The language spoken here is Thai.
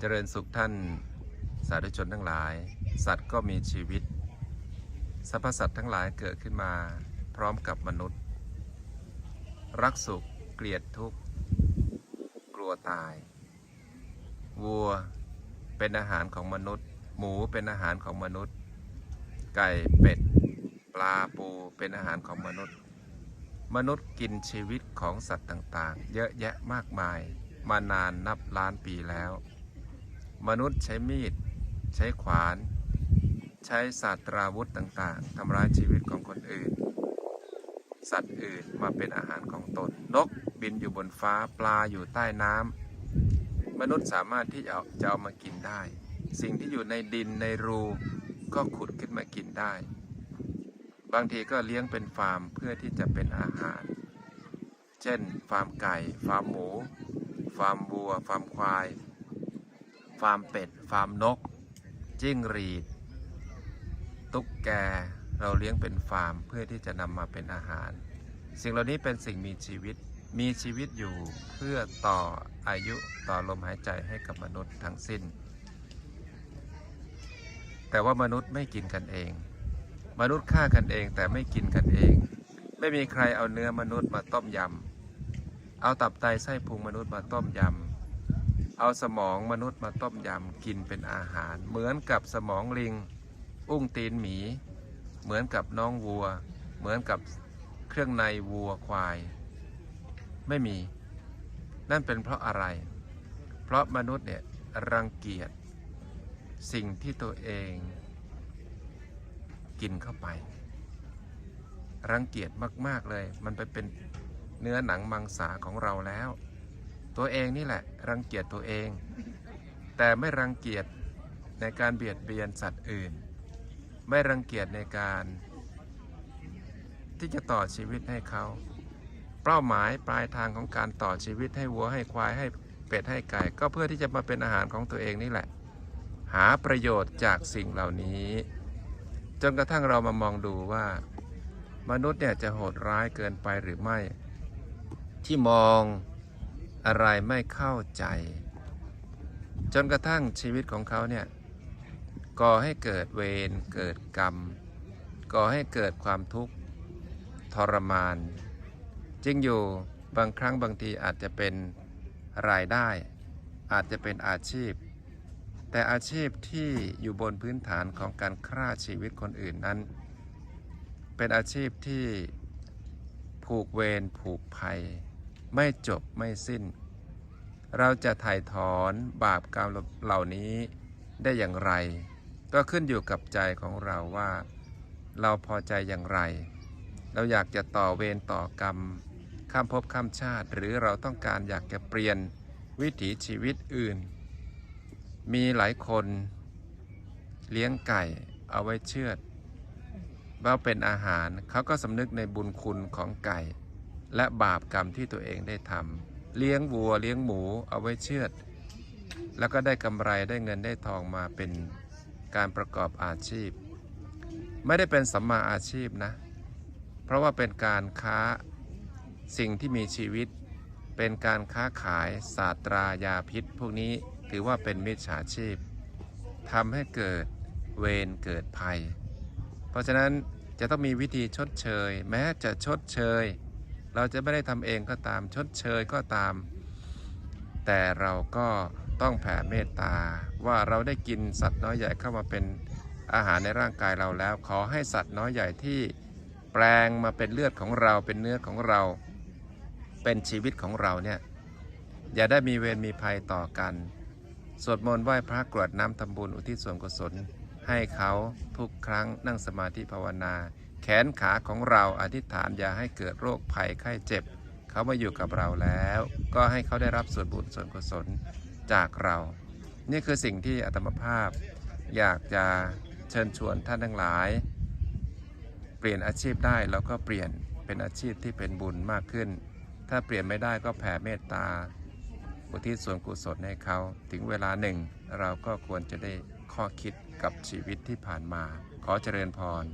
เจริญสุขท่านสาธุชนทั้งหลาย สัตว์ก็มีชีวิตสรรพสัตว์ทั้งหลายเกิดขึ้นมาพร้อมกับมนุษย์ รักสุขเกลียดทุกข์ กลัวตาย วัวเป็นอาหารของมนุษย์ หมูเป็นอาหารของมนุษย์ ไก่เป็ด ปลาปูเป็นอาหารของมนุษย์ มนุษย์กินชีวิตของสัตว์ต่างๆ เยอะแยะมากมายมานานนับล้านปีแล้ว มนุษย์ใช้มีด ใช้ขวาน ใช้ศาสตราวุธต่างๆทำร้ายชีวิตของคนอื่น สัตว์อื่นมาเป็นอาหารของตน นกบินอยู่บนฟ้าปลาอยู่ใต้น้ำมนุษย์สามารถที่จะเอาจะเอามากินได้ สิ่งที่อยู่ในดินในรูก็ขุดขึ้นมากินได้ บางทีก็เลี้ยงเป็นฟาร์มเพื่อที่จะเป็นอาหาร เช่น ฟาร์มไก่ ฟาร์มหมู ฟาร์มวัว ฟาร์มควาย ฟาร์มเป็ด ฟาร์มนก จิ้งหรีด ตุ๊กแก เราเลี้ยงเป็นฟาร์มเพื่อที่จะนำมาเป็นอาหาร สิ่งเหล่านี้เป็นสิ่งมีชีวิต มีชีวิตอยู่เพื่อต่ออายุต่อลมหายใจให้กับมนุษย์ทั้งสิ้น แต่ว่ามนุษย์ไม่กินกันเอง มนุษย์ฆ่ากันเองแต่ไม่กินกันเอง ไม่มีใครเอาเนื้อมนุษย์มาต้มยำ เอาตับไตไส้พุงมนุษย์มาต้มยำ เอาสมองมนุษย์มาต้มยำกินเป็นอาหาร เหมือนกับสมองลิง อุ้งตีนหมี เหมือนกับน้องวัว เหมือนกับเครื่องในวัวควาย ไม่มี นั่นเป็นเพราะอะไร เพราะมนุษย์เนี่ยรังเกียจสิ่งที่ตัวเอง กินเข้าไป รังเกียจมาก ๆ เลย มันไปเป็นเนื้อหนังมังสาของเราแล้ว ตัวเองนี่แหละ รังเกียจตัวเอง แต่ไม่รังเกียจในการเบียดเบียนสัตว์อื่น ไม่รังเกียจในการ ที่จะต่อชีวิตให้เขาเป้าหมายปลายทางของการต่อชีวิตให้วัวให้ควายให้เป็ดให้ไก่ ก็เพื่อที่จะมาเป็นอาหารของตัวเองนี่แหละ หาประโยชน์จากสิ่งเหล่านี้ จนกระทั่งเรามามองดูว่า มนุษย์เนี่ยจะโหดร้ายเกินไปหรือไม่ ที่มอง อะไรไม่เข้าใจ จนกระทั่งชีวิตของเขาเนี่ยก่อให้เกิดเวรเกิดกรรมก่อให้เกิดความทุกข์ทรมานจริงอยู่บางครั้งบางทีอาจจะเป็นรายได้ อาจจะเป็นอาชีพ แต่อาชีพที่อยู่บนพื้นฐานของการฆ่าชีวิตคนอื่นนั้น เป็นอาชีพที่ผูกเวรผูกภัย ไม่จบไม่สิ้น เราจะถ่ายถอนบาปกรรมเหล่านี้ได้อย่างไร ก็ขึ้นอยู่กับใจของเราว่า เราพอใจอย่างไร เราอยากจะต่อเวรต่อกรรมข้ามภพข้ามชาติ หรือเราต้องการอยากจะเปลี่ยนวิถีชีวิตอื่น มีหลายคนเลี้ยงไก่เอาไว้เชือดว่าเป็นอาหารเขาก็สำนึกในบุญคุณของไก่ และบาปกรรมที่ตัวเองได้ทำเลี้ยงวัวเลี้ยงหมูเอาไว้เชือด แล้วก็ได้กำไรได้เงินได้ทองมาเป็นการประกอบอาชีพ ไม่ได้เป็นสัมมาอาชีพนะ เพราะว่าเป็นการค้าสิ่งที่มีชีวิต เป็นการค้าขายศาสตรายาพิษ พวกนี้ถือว่าเป็นมิจฉาชีพทำให้เกิดเวรเกิดภัย เพราะฉะนั้นจะต้องมีวิธีชดเชย แม้จะชดเชย เราจะไม่ได้ทำเองก็ตามชดเชยก็ตาม แต่เราก็ต้องแผ่เมตตา ว่าเราได้กินสัตว์น้อยใหญ่เข้ามาเป็นอาหารในร่างกายเราแล้ว ขอให้สัตว์น้อยใหญ่ที่แปลงมาเป็นเลือดของเราเป็นเนื้อของเรา เป็นชีวิตของเราเนี่ยอย่าได้มีเวรมีภัยต่อกัน สวดมนต์ไหว้พระกรวดน้ำทำบุญอุทิศส่วนกุศลให้เขาทุกครั้งนั่งสมาธิภาวนา ขนขาของเราอธิษฐานอย่าให้เกิดโรคภัยไข้เจ็บ เขามาอยู่กับเราแล้ว ก็ให้เขาได้รับส่วนบุญส่วนกุศลจากเรา นี่คือสิ่งที่อาตมภาพ อยากจะเชิญชวนท่านทั้งหลาย เปลี่ยนอาชีพได้เราก็เปลี่ยนเป็นอาชีพที่เป็นบุญมากขึ้น ถ้าเปลี่ยนไม่ได้ก็แผ่เมตตาอุทิศส่วนกุศลให้เขา ถึงเวลาหนึ่ง เราก็ควรจะได้ข้อคิดกับชีวิตที่ผ่านมา ขอเจริญพร